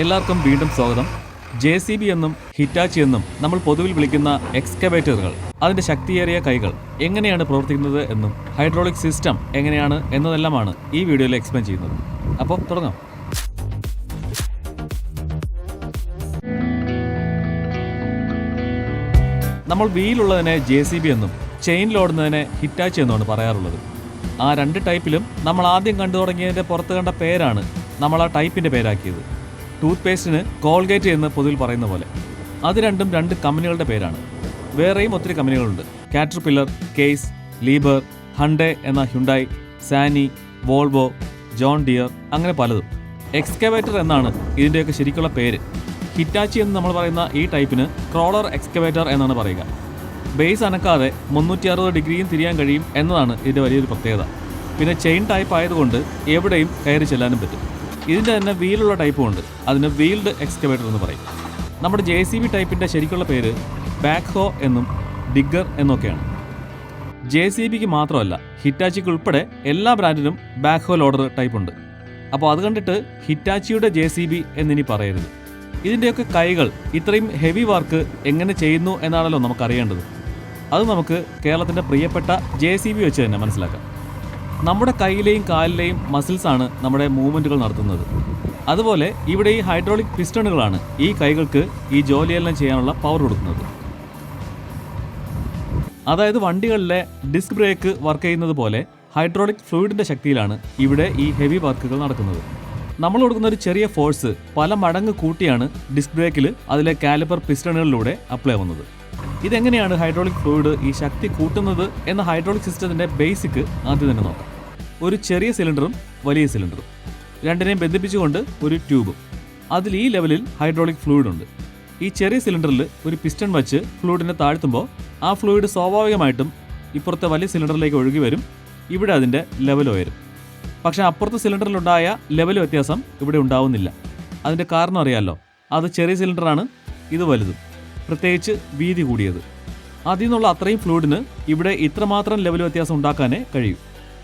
എല്ലാവർക്കും വീണ്ടും സ്വാഗതം. ജെ സി ബി എന്നും ഹിറ്റാച്ചി എന്നും നമ്മൾ പൊതുവിൽ വിളിക്കുന്ന എക്സ്കവേറ്ററുകൾ അതിന്റെ ശക്തിയേറിയ കൈകൾ എങ്ങനെയാണ് പ്രവർത്തിക്കുന്നത് എന്നും ഹൈഡ്രോളിക് സിസ്റ്റം എങ്ങനെയാണ് എന്നതെല്ലാമാണ് ഈ വീഡിയോയിൽ എക്സ്പ്ലെയിൻ ചെയ്യുന്നത്. അപ്പോൾ തുടങ്ങാം. നമ്മൾ വീലുള്ളതിനെ ജെ സി ബി എന്നും ചെയിനിലോടുന്നതിനെ ഹിറ്റാച്ചി എന്നുമാണ് പറയാറുള്ളത്. ആ രണ്ട് ടൈപ്പിലും നമ്മൾ ആദ്യം കണ്ടു തുടങ്ങിയതിന്റെ പുറത്ത് കണ്ട പേരാണ് നമ്മൾ ആ ടൈപ്പിന്റെ പേരാക്കിയത്. ടൂത്ത് പേസ്റ്റിന് കോൾഗേറ്റ് എന്ന് പൊതുവിൽ പറയുന്ന പോലെ. അത് രണ്ടും രണ്ട് കമ്പനികളുടെ പേരാണ്. വേറെയും ഒത്തിരി കമ്പനികളുണ്ട്. കാറ്റർപില്ലർ കേസ് ലീബർ ഹണ്ടേ എന്ന Hyundai Sany Volvo John Deere അങ്ങനെ പലതും. എക്സ്കവേറ്റർ എന്നാണ് ഇതിന്റെയൊക്കെ ശരിക്കുള്ള പേര്. ഹിറ്റാച്ചി എന്ന് നമ്മൾ പറയുന്ന ഈ ടൈപ്പിന് ക്രോളർ എക്സ്കവേറ്റർ എന്നാണ് പറയുക. ബേസ് അനക്കാതെ മുന്നൂറ്റി അറുപത് ഡിഗ്രിയും തിരിയാൻ കഴിയും എന്നതാണ് ഇതിന്റെ വലിയൊരു പ്രത്യേകത. പിന്നെ ചെയിൻ ടൈപ്പ് ആയതുകൊണ്ട് എവിടെയും കയറി ചെല്ലാനും പറ്റും. ഇതിന്റെ തന്നെ വീലുള്ള ടൈപ്പും ഉണ്ട്. അതിന് വീൽഡ് എക്സ്കവേറ്റർ എന്ന് പറയും. നമ്മുടെ ജെ സി ബി ടൈപ്പിന്റെ ശരിക്കുള്ള പേര് ബാക്ക് ഹോ എന്നും ഡിഗർ എന്നൊക്കെയാണ്. ജെ സി ബിക്ക് മാത്രമല്ല ഹിറ്റാച്ചിക്ക് ഉൾപ്പെടെ എല്ലാ ബ്രാൻഡിനും ബാക്ക് ഹോ ലോഡർ ടൈപ്പ് ഉണ്ട്. അപ്പോൾ അത് കണ്ടിട്ട് ഹിറ്റാച്ചിയുടെ ജെ സി ബി എന്നിനി പറയരുത്. ഇതിന്റെയൊക്കെ കൈകൾ ഇത്രയും ഹെവി വർക്ക് എങ്ങനെ ചെയ്യുന്നു എന്നാണല്ലോ നമുക്കറിയേണ്ടത്. അത് നമുക്ക് കേരളത്തിന്റെ പ്രിയപ്പെട്ട ജെ സി ബി വെച്ച് തന്നെ മനസ്സിലാക്കാം. നമ്മുടെ കയ്യിലെയും കാലിലെയും മസിൽസ് ആണ് നമ്മുടെ മൂവ്മെന്റുകൾ നടത്തുന്നത്. അതുപോലെ ഇവിടെ ഈ ഹൈഡ്രോളിക് പിസ്റ്റണുകളാണ് ഈ കൈകൾക്ക് ഈ ജോലിയെല്ലാം ചെയ്യാനുള്ള പവർ കൊടുക്കുന്നത്. അതായത് വണ്ടികളിലെ ഡിസ്ക് ബ്രേക്ക് വർക്ക് ചെയ്യുന്നത് പോലെ ഹൈഡ്രോളിക് ഫ്ലൂയിഡിന്റെ ശക്തിയിലാണ് ഇവിടെ ഈ ഹെവി വർക്കുകൾ നടക്കുന്നത്. നമ്മൾ കൊടുക്കുന്ന ഒരു ചെറിയ ഫോഴ്സ് പല മടങ്ങ് കൂട്ടിയാണ് ഡിസ്ക് ബ്രേക്കിൽ അതിലെ കാലിപ്പർ പിസ്റ്റണുകളിലൂടെ അപ്ലൈ ആവുന്നത്. ഇതെങ്ങനെയാണ് ഹൈഡ്രോളിക് ഫ്ലൂയിഡ് ഈ ശക്തി കൂട്ടുന്നത് എന്ന ഹൈഡ്രോളിക് സിസ്റ്റത്തിന്റെ ബേസിക് ആദ്യം തന്നെ നോക്കാം. ഒരു ചെറിയ സിലിണ്ടറും വലിയ സിലിണ്ടറും. രണ്ടിനെയും ബന്ധിപ്പിച്ചുകൊണ്ട് ഒരു ട്യൂബും. അതിൽ ഈ ലെവലിൽ ഹൈഡ്രോളിക് ഫ്ലൂയിഡ് ഉണ്ട്. ഈ ചെറിയ സിലിണ്ടറിൽ ഒരു പിസ്റ്റൺ വച്ച് ഫ്ലൂയിഡിനെ താഴ്ത്തുമ്പോൾ ആ ഫ്ലൂയിഡ് സ്വാഭാവികമായിട്ടും ഇപ്പുറത്തെ വലിയ സിലിണ്ടറിലേക്ക് ഒഴുകി വരും. ഇവിടെ അതിന്റെ ലെവൽ ഉയരും. പക്ഷേ അപ്പുറത്തെ സിലിണ്ടറിലുണ്ടായ ലെവൽ വ്യത്യാസം ഇവിടെ ഉണ്ടാവുന്നില്ല. അതിന്റെ കാരണം അറിയാമല്ലോ അത് ചെറിയ സിലിണ്ടറാണ് ഇത് വലുതും. പ്രത്യേകിച്ച് വീതി കൂടിയത്. അതിൽ നിന്നുള്ള അത്രയും ഫ്ലൂയിഡിന് ഇവിടെ ഇത്രമാത്രം ലെവൽ വ്യത്യാസം ഉണ്ടാക്കാനേ കഴിയൂ.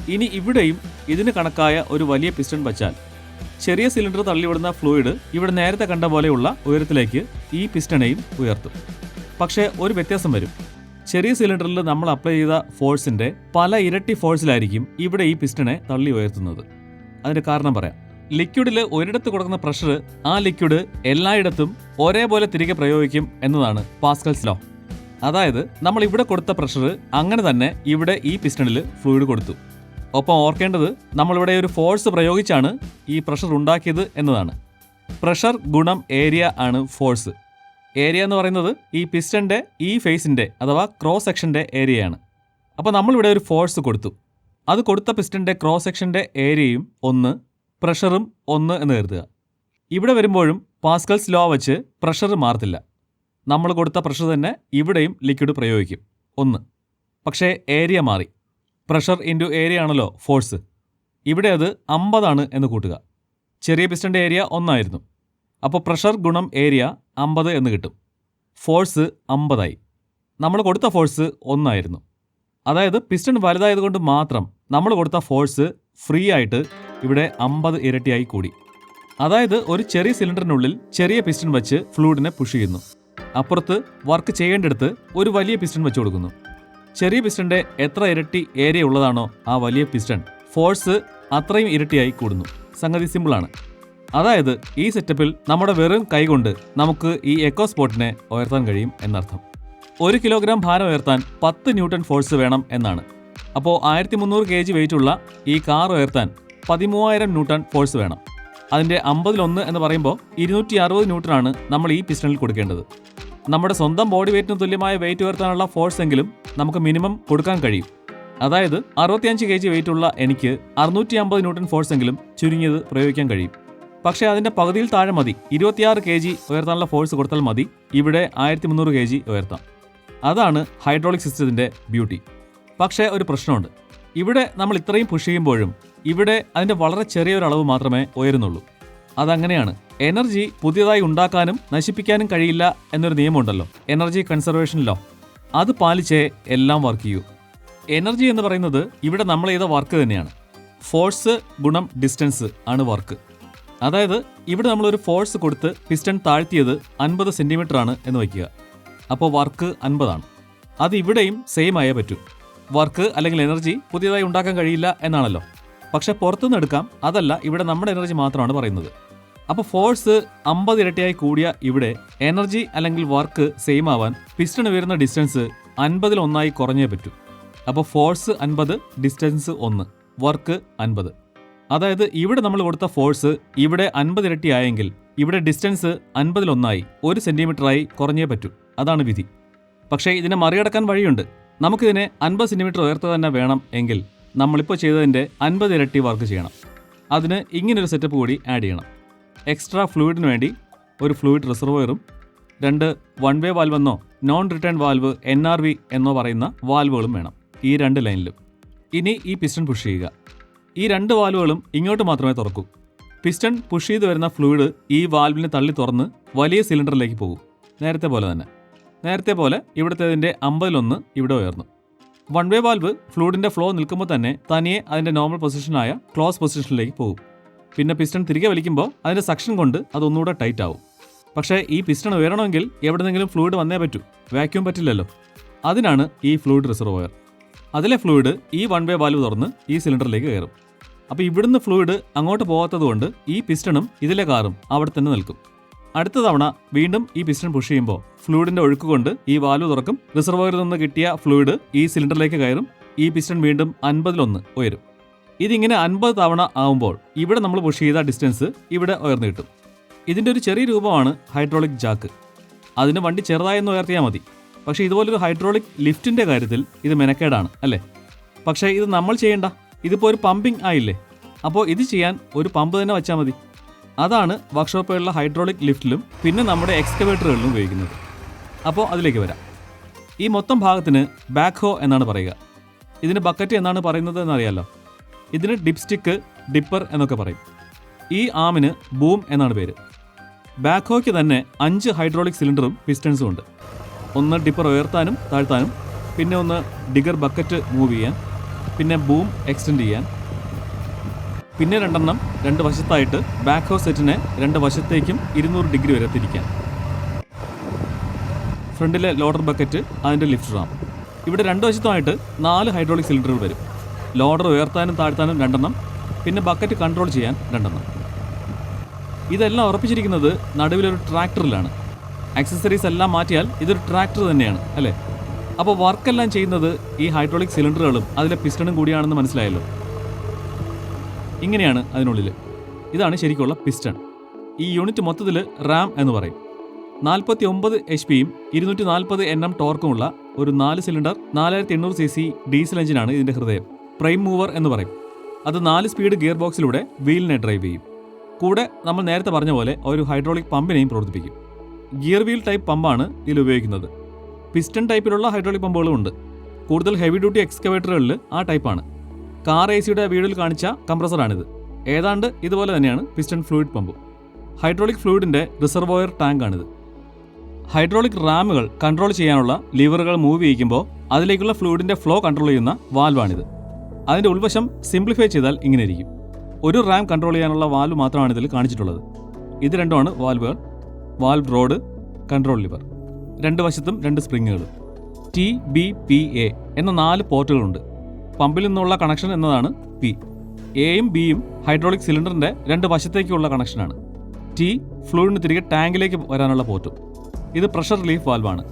ഇനി ഇവിടെയും ഇതിന് കണക്കായ ഒരു വലിയ പിസ്റ്റൺ വച്ചാൽ ചെറിയ സിലിണ്ടർ തള്ളിവിടുന്ന ഫ്ലൂയിഡ് ഇവിടെ നേരത്തെ കണ്ട പോലെയുള്ള ഉയരത്തിലേക്ക് ഈ പിസ്റ്റണെയും ഉയർത്തും. പക്ഷേ ഒരു വ്യത്യാസം വരും. ചെറിയ സിലിണ്ടറിൽ നമ്മൾ അപ്ലൈ ചെയ്ത ഫോഴ്സിന്റെ പല ഇരട്ടി ഫോഴ്സിലായിരിക്കും ഇവിടെ ഈ പിസ്റ്റണെ തള്ളി ഉയർത്തുന്നത്. അതിന്റെ കാരണം പറയാം. ലിക്വിഡിൽ ഒരിടത്ത് കൊടുക്കുന്ന പ്രഷർ ആ ലിക്വിഡ് എല്ലായിടത്തും ഒരേപോലെ തിരികെ പ്രയോഗിക്കും എന്നതാണ് പാസ്കൽസ് ലോ അതായത് നമ്മൾ ഇവിടെ കൊടുത്ത പ്രഷർ അങ്ങനെ തന്നെ ഇവിടെ ഈ പിസ്റ്റണിൽ ഫ്ലൂയിഡ് കൊടുത്തു. ഒപ്പം ഓർക്കേണ്ടത് നമ്മളിവിടെ ഒരു ഫോഴ്സ് പ്രയോഗിച്ചാണ് ഈ പ്രഷർ ഉണ്ടാക്കിയത് എന്നതാണ്. പ്രഷർ ഗുണം ഏരിയ ആണ് ഫോഴ്സ് ഏരിയ എന്ന് പറയുന്നത് ഈ പിസ്റ്റന്റെ ഈ ഫേസിന്റെ അഥവാ ക്രോസ് സെക്ഷന്റെ ഏരിയയാണ് അപ്പോൾ നമ്മളിവിടെ ഒരു ഫോഴ്സ് കൊടുത്തു. അത് കൊടുത്ത പിസ്റ്റന്റെ ക്രോസ് സെക്ഷന്റെ ഏരിയയും ഒന്ന് പ്രഷറും ഒന്ന് എന്ന് കരുതുക. ഇവിടെ വരുമ്പോഴും പാസ്കൽസ് ലോ വെച്ച് പ്രഷർ മാറത്തില്ല. നമ്മൾ കൊടുത്ത പ്രഷർ തന്നെ ഇവിടെയും ലിക്വിഡ് പ്രയോഗിക്കും. ഒന്ന്. പക്ഷേ ഏരിയ മാറി. പ്രഷർ ഇന്റു ഏരിയ ആണല്ലോ ഫോഴ്സ് ഇവിടെ അത് അമ്പതാണ് എന്ന് കൂട്ടുക. ചെറിയ പിസ്റ്റന്റെ ഏരിയ ഒന്നായിരുന്നു. അപ്പോൾ പ്രഷർ ഗുണം ഏരിയ അമ്പത് എന്ന് കിട്ടും. ഫോഴ്സ് അമ്പതായി. നമ്മൾ കൊടുത്ത ഫോഴ്സ് ഒന്നായിരുന്നു. അതായത് പിസ്റ്റൺ വലുതായതുകൊണ്ട് മാത്രം നമ്മൾ കൊടുത്ത ഫോഴ്സ് ഫ്രീ ആയിട്ട് ഇവിടെ അമ്പത് ഇരട്ടിയായി കൂടി. അതായത് ഒരു ചെറിയ സിലിണ്ടറിനുള്ളിൽ ചെറിയ പിസ്റ്റൺ വെച്ച് ഫ്ലൂയിഡിനെ പുഷ് ചെയ്യുന്നു. അപ്പുറത്ത് വർക്ക് ചെയ്യേണ്ടടുത്ത് ഒരു വലിയ പിസ്റ്റൺ വെച്ച് കൊടുക്കുന്നു. ചെറിയ പിസ്റ്റന്റെ എത്ര ഇരട്ടി ഏരിയ ഉള്ളതാണോ ആ വലിയ പിസ്റ്റൺ ഫോഴ്സ് അത്രയും ഇരട്ടിയായി കൂടുന്നു. സംഗതി സിമ്പിളാണ് അതായത് ഈ സെറ്റപ്പിൽ നമ്മുടെ വെറും കൈകൊണ്ട് നമുക്ക് ഈ എക്കോ സ്പോട്ടിനെ ഉയർത്താൻ കഴിയും എന്നർത്ഥം. ഒരു കിലോഗ്രാം ഭാരം ഉയർത്താൻ പത്ത് ന്യൂട്ടൺ ഫോഴ്സ് വേണം എന്നാണ്. അപ്പോൾ ആയിരത്തി മുന്നൂറ് കെ ജി വെയിറ്റുള്ള ഈ കാർ ഉയർത്താൻ പതിമൂവായിരം ന്യൂട്ടൺ ഫോഴ്സ് വേണം. അതിന്റെ അമ്പതിലൊന്ന് എന്ന് പറയുമ്പോൾ ഇരുന്നൂറ്റി അറുപത് ന്യൂട്ടനാണ് നമ്മൾ ഈ പിസ്റ്റണിൽ കൊടുക്കേണ്ടത്. നമ്മുടെ സ്വന്തം ബോഡി വെയ്റ്റിന് തുല്യമായ വെയിറ്റ് ഉയർത്താനുള്ള ഫോഴ്സ് എങ്കിലും നമുക്ക് മിനിമം കൊടുക്കാൻ കഴിയും. അതായത് അറുപത്തിയഞ്ച് കെ ജി വെയിറ്റുള്ള എനിക്ക് അറുന്നൂറ്റി അമ്പത് ന്യൂട്ടൺ ഫോഴ്സ് എങ്കിലും ചുരുങ്ങിയത് പ്രയോഗിക്കാൻ കഴിയും. പക്ഷേ അതിന്റെ പകുതിയിൽ താഴെ മതി. ഇരുപത്തിയാറ് കെ ജി ഉയർത്താനുള്ള ഫോഴ്സ് കൊടുത്താൽ മതി. ഇവിടെ ആയിരത്തി മുന്നൂറ് കെ ജി ഉയർത്താം. അതാണ് ഹൈഡ്രോളിക് സിസ്റ്റത്തിന്റെ ബ്യൂട്ടി പക്ഷേ ഒരു പ്രശ്നമുണ്ട്. ഇവിടെ നമ്മൾ ഇത്രയും പുഷ് ചെയ്യുമ്പോഴും ഇവിടെ അതിന്റെ വളരെ ചെറിയൊരു അളവ് മാത്രമേ ഉയരുന്നുള്ളൂ. അതങ്ങനെയാണ്. എനർജി പുതിയതായി ഉണ്ടാക്കാനും നശിപ്പിക്കാനും കഴിയില്ല എന്നൊരു നിയമമുണ്ടല്ലോ. Energy conservation law. അത് പാലിച്ചേ എല്ലാം വർക്ക് ചെയ്യൂ. എനർജി എന്ന് പറയുന്നത് ഇവിടെ നമ്മൾ ചെയ്ത വർക്ക് തന്നെയാണ്. ഫോഴ്സ് ഗുണം ഡിസ്റ്റൻസ് ആണ് വർക്ക്. അതായത് ഇവിടെ നമ്മളൊരു ഫോഴ്സ് കൊടുത്ത് പിസ്റ്റൺ താഴ്ത്തിയത് അൻപത് സെന്റിമീറ്റർ ആണ് എന്ന് വയ്ക്കുക. അപ്പോൾ വർക്ക് അൻപതാണ്. അത് ഇവിടെയും സെയിം ആയേ പറ്റൂ. വർക്ക് അല്ലെങ്കിൽ എനർജി പുതിയതായി ഉണ്ടാക്കാൻ കഴിയില്ല എന്നാണല്ലോ. പക്ഷെ പുറത്തുനിന്ന് എടുക്കാം. അതല്ല ഇവിടെ നമ്മുടെ എനർജി മാത്രമാണ് പറയുന്നത്. അപ്പോൾ ഫോഴ്സ് അമ്പത് ഇരട്ടിയായി കൂടിയ ഇവിടെ എനർജി അല്ലെങ്കിൽ വർക്ക് സെയിം ആവാൻ പിസ്റ്റൺ വരുന്ന ഡിസ്റ്റൻസ് അൻപതിൽ ഒന്നായി കുറഞ്ഞേ പറ്റൂ. അപ്പോൾ ഫോഴ്സ് അൻപത് ഡിസ്റ്റൻസ് ഒന്ന് വർക്ക് അൻപത്. അതായത് ഇവിടെ നമ്മൾ കൊടുത്ത ഫോഴ്സ് ഇവിടെ അൻപത് ഇരട്ടി ആയെങ്കിൽ ഇവിടെ ഡിസ്റ്റൻസ് അൻപതിലൊന്നായി ഒരു സെന്റിമീറ്ററായി കുറഞ്ഞേ പറ്റൂ. അതാണ് വിധി. പക്ഷേ ഇതിനെ മറികടക്കാൻ വഴിയുണ്ട്. നമുക്കിതിനെ അൻപത് സെന്റിമീറ്റർ ഉയർത്തുക തന്നെ വേണം എങ്കിൽ നമ്മളിപ്പോൾ ചെയ്തതിന്റെ അൻപത് ഇരട്ടി വർക്ക് ചെയ്യണം. അതിന് ഇങ്ങനൊരു സെറ്റപ്പ് കൂടി ആഡ് ചെയ്യണം. എക്സ്ട്രാ ഫ്ലൂയിഡിന് വേണ്ടി ഒരു ഫ്ലൂയിഡ് റിസർവോയറും രണ്ട് വൺ വേ വാൽവ് എന്നോ non return valve N R V എന്നോ പറയുന്ന വാൽവുകളും വേണം ഈ രണ്ട് ലൈനിലും ഇനി ഈ പിസ്റ്റൺ പുഷ് ചെയ്യുക. ഈ രണ്ട് വാൽവുകളും ഇങ്ങോട്ട് മാത്രമേ തുറക്കൂ. പിസ്റ്റൺ പുഷ് ചെയ്ത് വരുന്ന ഫ്ലൂയിഡ് ഈ വാൽവിനെ തള്ളി തുറന്ന് വലിയ സിലിണ്ടറിലേക്ക് പോകും. നേരത്തെ പോലെ തന്നെ. നേരത്തെ പോലെ ഇവിടുത്തേതിന്റെ അമ്പതിലൊന്ന് ഇവിടെ ഉയർന്നു. വൺ വേ വാൽവ് ഫ്ലൂഡിന്റെ ഫ്ലോ നിൽക്കുമ്പോൾ തന്നെ തനിയെ അതിന്റെ നോർമൽ പൊസിഷനായ ക്ലോസ് പൊസിഷനിലേക്ക് പോകും. പിന്നെ പിസ്റ്റൺ തിരികെ വലിക്കുമ്പോൾ അതിന്റെ സക്ഷൻ കൊണ്ട് അതൊന്നുകൂടെ ടൈറ്റ് ആവും. പക്ഷേ ഈ പിസ്റ്റൺ ഉയരണമെങ്കിൽ എവിടെന്നെങ്കിലും ഫ്ലൂയിഡ് വന്നേ പറ്റൂ. വാക്യൂം പറ്റില്ലല്ലോ. അതിനാണ് ഈ ഫ്ലൂയിഡ് റിസർവോയർ. അതിലെ ഫ്ലൂയിഡ് ഈ വൺ വേ വാൽവ് തുറന്ന് ഈ സിലിണ്ടറിലേക്ക് കയറും. അപ്പോൾ ഇവിടുന്ന് ഫ്ലൂയിഡ് അങ്ങോട്ട് പോകാത്തതുകൊണ്ട് ഈ പിസ്റ്റണും ഇതിലെ കാറും അവിടെ തന്നെ നിൽക്കും. അടുത്ത തവണ വീണ്ടും ഈ പിസ്റ്റൺ പുഷ് ചെയ്യുമ്പോൾ ഫ്ലൂയിഡിന്റെ ഒഴുക്ക് കൊണ്ട് ഈ വാൽവ് തുറക്കും. റിസർവോയറിൽ നിന്ന് കിട്ടിയ ഫ്ലൂയിഡ് ഈ സിലിണ്ടറിലേക്ക് കയറും. ഈ പിസ്റ്റൺ വീണ്ടും അൻപതിലൊന്ന് ഉയരും. ഇതിങ്ങനെ അൻപത് തവണ ആവുമ്പോൾ ഇവിടെ നമ്മൾ പുഷ് ചെയ്ത ഡിസ്റ്റൻസ് ഇവിടെ ഉയർന്നു കിട്ടും. ഇതിന്റെ ഒരു ചെറിയ രൂപമാണ് ഹൈഡ്രോളിക് ജാക്ക് അതിന് വണ്ടി ചെറുതായെന്ന് ഉയർത്തിയാൽ മതി. പക്ഷേ ഇതുപോലൊരു ഹൈഡ്രോളിക് ലിഫ്റ്റിന്റെ കാര്യത്തിൽ ഇത് മെനക്കേടാണ് അല്ലേ? പക്ഷേ ഇത് നമ്മൾ ചെയ്യേണ്ട. ഇതിപ്പോൾ ഒരു പമ്പിംഗ് ആയില്ലേ? അപ്പോൾ ഇത് ചെയ്യാൻ ഒരു പമ്പ് തന്നെ വെച്ചാൽ മതി. അതാണ് വർക്ക്ഷോപ്പുകളിലെ ഹൈഡ്രോളിക് ലിഫ്റ്റിലും പിന്നെ നമ്മുടെ എക്സ്കവേറ്ററുകളിലും ഉപയോഗിക്കുന്നത്. അപ്പോൾ അതിലേക്ക് വരാം. ഈ മൊത്തം ഭാഗത്തിന് ബാക്ക് ഹോ എന്നാണ് പറയുക. ഇതിന് ബക്കറ്റ് എന്നാണ് പറയുന്നത് എന്നറിയാലോ? ഇതിന് ഡിപ്സ്റ്റിക്ക് ഡിപ്പർ എന്നൊക്കെ പറയും. ഈ ആമിന് ബൂം എന്നാണ് പേര്. ബാക്ക് ഹോയ്ക്ക് തന്നെ അഞ്ച് ഹൈഡ്രോളിക് സിലിണ്ടറും പിസ്റ്റൺസും ഉണ്ട്. ഒന്ന് ഡിപ്പർ ഉയർത്താനും താഴ്ത്താനും പിന്നെ ഒന്ന് ഡിഗർ ബക്കറ്റ് മൂവ് ചെയ്യാൻ പിന്നെ ബൂം എക്സ്റ്റെൻഡ് ചെയ്യാൻ പിന്നെ രണ്ടെണ്ണം രണ്ട് വശത്തായിട്ട് ബാക്ക് ഹൗസ് സെറ്റിനെ രണ്ട് വശത്തേക്കും ഇരുന്നൂറ് ഡിഗ്രി വരെ തിരിക്കാം. ഫ്രണ്ടിലെ ലോഡർ ബക്കറ്റ് അതിന്റെ ലിഫ്റ്റ് റാം. ഇവിടെ രണ്ട് വശത്തുമായിട്ട് നാല് ഹൈഡ്രോളിക് സിലിണ്ടറുകൾ വരും. ലോഡർ ഉയർത്താനും താഴ്ത്താനും രണ്ടെണ്ണം പിന്നെ ബക്കറ്റ് കൺട്രോൾ ചെയ്യാൻ രണ്ടെണ്ണം. ഇതെല്ലാം ഉറപ്പിച്ചിരിക്കുന്നത് നടുവിലൊരു ട്രാക്ടറിലാണ്. ആക്സസറീസ് എല്ലാം മാറ്റിയാൽ ഇതൊരു ട്രാക്ടർ തന്നെയാണ് അല്ലേ? അപ്പോൾ വർക്കെല്ലാം ചെയ്യുന്നത് ഈ ഹൈഡ്രോളിക് സിലിണ്ടറുകളും അതിലെ പിസ്റ്റണും കൂടിയാണെന്ന് മനസ്സിലായല്ലോ. ഇങ്ങനെയാണ് അതിനുള്ളിൽ ഇതാണ് ശരിക്കുള്ള പിസ്റ്റൺ ഈ യൂണിറ്റ് മൊത്തത്തിൽ റാം എന്ന് പറയും. നാൽപ്പത്തി ഒമ്പത് എച്ച് പിയും ഇരുന്നൂറ്റി നാൽപ്പത് എൻ എം ടോർക്കുമുള്ള ഒരു നാല് സിലിണ്ടർ നാലായിരത്തി എണ്ണൂറ് സി സി ഡീസൽ എഞ്ചിനാണ് ഇതിന്റെ ഹൃദയം. പ്രൈം മൂവർ എന്ന് പറയും. അത് നാല് സ്പീഡ് ഗിയർ ബോക്സിലൂടെ വീലിനെ ഡ്രൈവ് ചെയ്യും. കൂടെ നമ്മൾ നേരത്തെ പറഞ്ഞ പോലെ ഒരു ഹൈഡ്രോളിക് പമ്പിനെയും പ്രവർത്തിപ്പിക്കും. ഗിയർ വീൽ ടൈപ്പ് പമ്പാണ് ഇതിൽ ഉപയോഗിക്കുന്നത്. പിസ്റ്റൺ ടൈപ്പിലുള്ള ഹൈഡ്രോളിക് പമ്പുകളും ഉണ്ട്. കൂടുതൽ ഹെവി ഡ്യൂട്ടി എക്സ്കവേറ്ററുകളിൽ ആ ടൈപ്പാണ് കാർ എ സിയുടെ വീഡിയോയിൽ കാണിച്ച കംപ്രസറാണിത്. ഏതാണ്ട് ഇതുപോലെ തന്നെയാണ് പിസ്റ്റൺ ഫ്ലൂയിഡ് പമ്പും ഹൈഡ്രോളിക് ഫ്ലൂയിഡിന്റെ റിസർവോയർ ടാങ്കാണിത് ഹൈഡ്രോളിക് റാമുകൾ കൺട്രോൾ ചെയ്യാനുള്ള ലിവറുകൾ മൂവ് ചെയ്യിക്കുമ്പോൾ അതിലേക്കുള്ള ഫ്ലൂയിഡിന്റെ ഫ്ലോ കൺട്രോൾ ചെയ്യുന്ന വാൽവാണിത് അതിന്റെ ഉൾവശം സിംപ്ലിഫൈ ചെയ്താൽ ഇങ്ങനെ ഇരിക്കും ഒരു റാം കൺട്രോൾ ചെയ്യാനുള്ള വാൽവ് മാത്രമാണ് ഇതിൽ കാണിച്ചിട്ടുള്ളത്. ഇത് രണ്ടുമാണ് വാൽവുകൾ വാൽവ് റോഡ് കൺട്രോൾ ലിവർ രണ്ട് വശത്തും രണ്ട് സ്പ്രിങ്ങുകൾ ടി ബി പി എ എന്ന നാല് പോർട്ടുകളുണ്ട്. പമ്പിൽ നിന്നുള്ള കണക്ഷൻ എന്നതാണ് പി എയും ബിയും ഹൈഡ്രോളിക് സിലിണ്ടറിന്റെ രണ്ട് വശത്തേക്കുള്ള കണക്ഷനാണ്. ടി ഫ്ലൂയിഡിന് തിരികെ ടാങ്കിലേക്ക് വരാനുള്ള പോറ്റും ഇത് പ്രഷർ റിലീഫ് വാൽവാണ്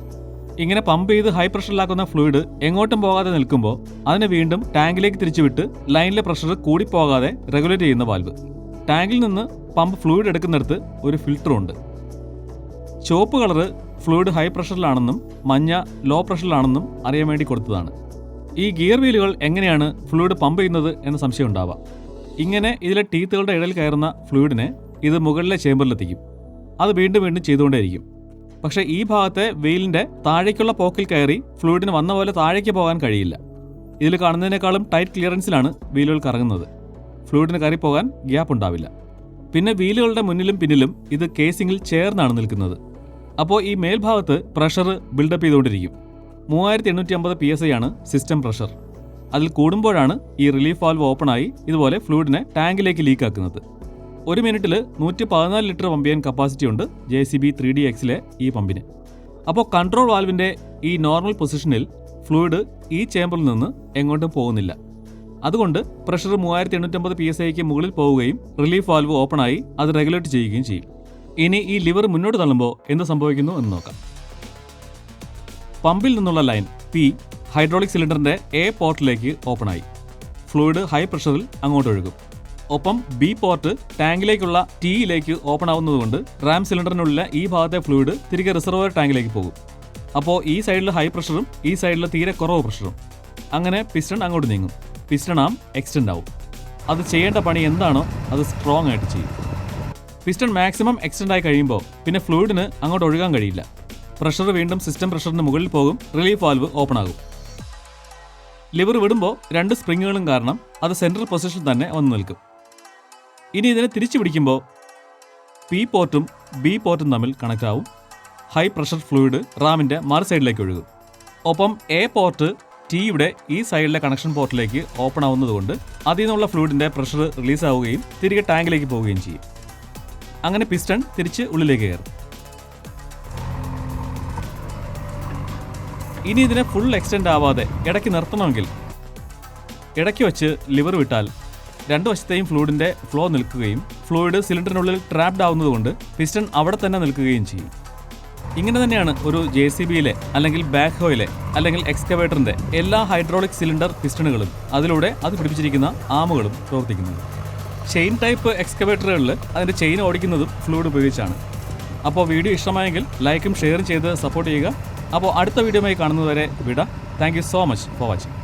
ഇങ്ങനെ പമ്പ് ചെയ്ത് ഹൈ പ്രഷറിലാക്കുന്ന ഫ്ലൂയിഡ് എങ്ങോട്ടും പോകാതെ നിൽക്കുമ്പോൾ അതിനെ വീണ്ടും ടാങ്കിലേക്ക് തിരിച്ചുവിട്ട് ലൈനിലെ പ്രഷർ കൂടിപ്പോകാതെ റെഗുലേറ്റ് ചെയ്യുന്ന വാൽവ് ടാങ്കിൽ നിന്ന് പമ്പ് ഫ്ലൂയിഡ് എടുക്കുന്നിടത്ത് ഒരു ഫിൽറ്ററും ഉണ്ട്. ചുവപ്പ് കളറ് ഫ്ലൂയിഡ് ഹൈ പ്രഷറിലാണെന്നും മഞ്ഞ ലോ പ്രഷറിലാണെന്നും അറിയാൻ വേണ്ടി കൊടുത്തതാണ്. ഈ ഗിയർ വീലുകൾ എങ്ങനെയാണ് ഫ്ലൂയിഡ് പമ്പ് ചെയ്യുന്നത് എന്ന സംശയം ഉണ്ടാവാം. ഇങ്ങനെ ഇതിലെ ടീത്തുകളുടെ ഇടയിൽ കയറുന്ന ഫ്ലൂയിഡിനെ ഇത് മുകളിലെ ചേമ്പറിലെത്തിക്കും. അത് വീണ്ടും വീണ്ടും ചെയ്തുകൊണ്ടേയിരിക്കും. പക്ഷേ ഈ ഭാഗത്തെ വെയിലിന്റെ താഴേക്കുള്ള പോക്കിൽ കയറി ഫ്ലൂയിഡിന് വന്ന പോലെ താഴേക്ക് പോകാൻ കഴിയില്ല. ഇതിൽ കാണുന്നതിനേക്കാളും ടൈറ്റ് ക്ലിയറൻസിലാണ് വീലുകൾ കറങ്ങുന്നത്. ഫ്ലൂയിഡിന് കയറി പോകാൻ ഗ്യാപ്പ് ഉണ്ടാവില്ല. പിന്നെ വീലുകളുടെ മുന്നിലും പിന്നിലും ഇത് കേസിങ്ങിൽ ചേർന്നാണ് നിൽക്കുന്നത്. അപ്പോൾ ഈ മേൽഭാഗത്ത് പ്രഷർ ബിൽഡപ്പ് ചെയ്തുകൊണ്ടിരിക്കും. മൂവായിരത്തി എണ്ണൂറ്റി അമ്പത് പി എസ് ഐ ആണ് സിസ്റ്റം പ്രഷർ അതിൽ കൂടുമ്പോഴാണ് ഈ റിലീഫ് വാൽവ് ഓപ്പൺ ആയി ഇതുപോലെ ഫ്ലൂയിഡിനെ ടാങ്കിലേക്ക് ലീക്ക് ആക്കുന്നത്. ഒരു മിനിറ്റിൽ നൂറ്റി പതിനാല് ലിറ്റർ പമ്പ് ചെയ്യാൻ കപ്പാസിറ്റി ഉണ്ട് J C B three D എക്സിലെ ഈ പമ്പിന് അപ്പോൾ കൺട്രോൾ വാൽവിന്റെ ഈ നോർമൽ പൊസിഷനിൽ ഫ്ലൂയിഡ് ഈ ചേമ്പറിൽ നിന്ന് എങ്ങോട്ടും പോകുന്നില്ല. അതുകൊണ്ട് പ്രഷർ മൂവായിരത്തി എണ്ണൂറ്റമ്പത് പി എസ് ഐക്ക് മുകളിൽ പോവുകയും റിലീഫ് വാൽവ് ഓപ്പൺ ആയി അത് റെഗുലേറ്റ് ചെയ്യുകയും ചെയ്യും. ഇനി ഈ ലിവർ മുന്നോട്ട് തള്ളുമ്പോൾ എന്ത് സംഭവിക്കുന്നു എന്ന് നോക്കാം. പമ്പിൽ നിന്നുള്ള ലൈൻ പി ഹൈഡ്രോളിക് സിലിണ്ടറിന്റെ എ പോർട്ടിലേക്ക് ഓപ്പൺ ആയി ഫ്ലൂയിഡ് ഹൈ പ്രഷറിൽ അങ്ങോട്ട് ഒഴുകും. ഒപ്പം ബി പോർട്ട് ടാങ്കിലേക്കുള്ള ടിയിലേക്ക് ഓപ്പൺ ആവുന്നതുകൊണ്ട് റാം സിലിണ്ടറിനുള്ളിലെ ഈ ഭാഗത്തെ ഫ്ലൂയിഡ് തിരികെ റിസർവർ ടാങ്കിലേക്ക് പോകും. അപ്പോൾ ഈ സൈഡിൽ ഹൈ പ്രഷറും ഈ സൈഡിൽ തീരെ കുറവ് പ്രഷറും. അങ്ങനെ പിസ്റ്റൺ അങ്ങോട്ട് നീങ്ങും. പിസ്റ്റൺ ആം എക്സ്റ്റെൻഡ് ആവും. അത് ചെയ്യേണ്ട പണി എന്താണോ അത് സ്ട്രോങ് ആയിട്ട് ചെയ്യും. പിസ്റ്റൺ മാക്സിമം എക്സ്റ്റെൻഡ് ആയി കഴിയുമ്പോൾ പിന്നെ ഫ്ലൂയിഡിന് അങ്ങോട്ട് ഒഴുകാൻ കഴിയില്ല. പ്രഷർ വീണ്ടും സിസ്റ്റം പ്രഷറിന് മുകളിൽ പോകും. റിലീഫ് വാൽവ് ഓപ്പൺ ആകും ലിവർ വിടുമ്പോൾ രണ്ട് സ്പ്രിങ്ങുകളും കാരണം അത് സെൻട്രൽ പൊസിഷൻ തന്നെ വന്ന് നിൽക്കും. ഇനി ഇതിനെ തിരിച്ചു പിടിക്കുമ്പോൾ പി പോർട്ടും ബി പോർട്ടും തമ്മിൽ കണക്ട് ഹൈ പ്രഷർ ഫ്ലൂയിഡ് റാമിന്റെ മറു സൈഡിലേക്ക് ഒഴുകും. ഒപ്പം എ പോർട്ട് ടിയുടെ ഈ സൈഡിലെ കണക്ഷൻ പോർട്ടിലേക്ക് ഓപ്പൺ ആവുന്നതുകൊണ്ട് അതിൽ നിന്നുള്ള ഫ്ലൂയിഡിന്റെ പ്രഷർ റിലീസ് ആവുകയും തിരികെ ടാങ്കിലേക്ക് പോവുകയും ചെയ്യും. അങ്ങനെ പിസ്റ്റൺ തിരിച്ച് ഉള്ളിലേക്ക് കയറും. ഇനി ഇതിനെ ഫുൾ എക്സ്റ്റെൻഡ് ആവാതെ ഇടയ്ക്ക് നിർത്തണമെങ്കിൽ ഇടയ്ക്ക് വെച്ച് ലിവർ വിട്ടാൽ രണ്ട് വശത്തെയും ഫ്ലൂയിഡിന്റെ ഫ്ലോ നിൽക്കുകയും ഫ്ലൂയിഡ് സിലിണ്ടറിനുള്ളിൽ ട്രാപ്ഡ് ആവുന്നതുകൊണ്ട് പിസ്റ്റൺ അവിടെ തന്നെ നിൽക്കുകയും ചെയ്യും. ഇങ്ങനെ തന്നെയാണ് ഒരു ജെ സി ബിയിലെ അല്ലെങ്കിൽ ബാക്ക് ഹോയിലെ അല്ലെങ്കിൽ എക്സ്കവേറ്ററിന്റെ എല്ലാ ഹൈഡ്രോളിക് സിലിണ്ടർ പിസ്റ്റണുകളും അതിലൂടെ അത് പിടിപ്പിച്ചിരിക്കുന്ന ആമുകളും പ്രവർത്തിക്കുന്നത്. ചെയിൻ ടൈപ്പ് എക്സ്കവേറ്ററുകളിൽ അതിന്റെ ചെയിൻ ഓടിക്കുന്നതും ഫ്ലൂയിഡ് ഉപയോഗിച്ചാണ്. അപ്പോൾ വീഡിയോ ഇഷ്ടമായെങ്കിൽ ലൈക്കും ഷെയറും ചെയ്ത് സപ്പോർട്ട് ചെയ്യുക. അപ്പോൾ അടുത്ത വീഡിയോയുമായി കാണുന്നതുവരെ വിട. Thank so much for watching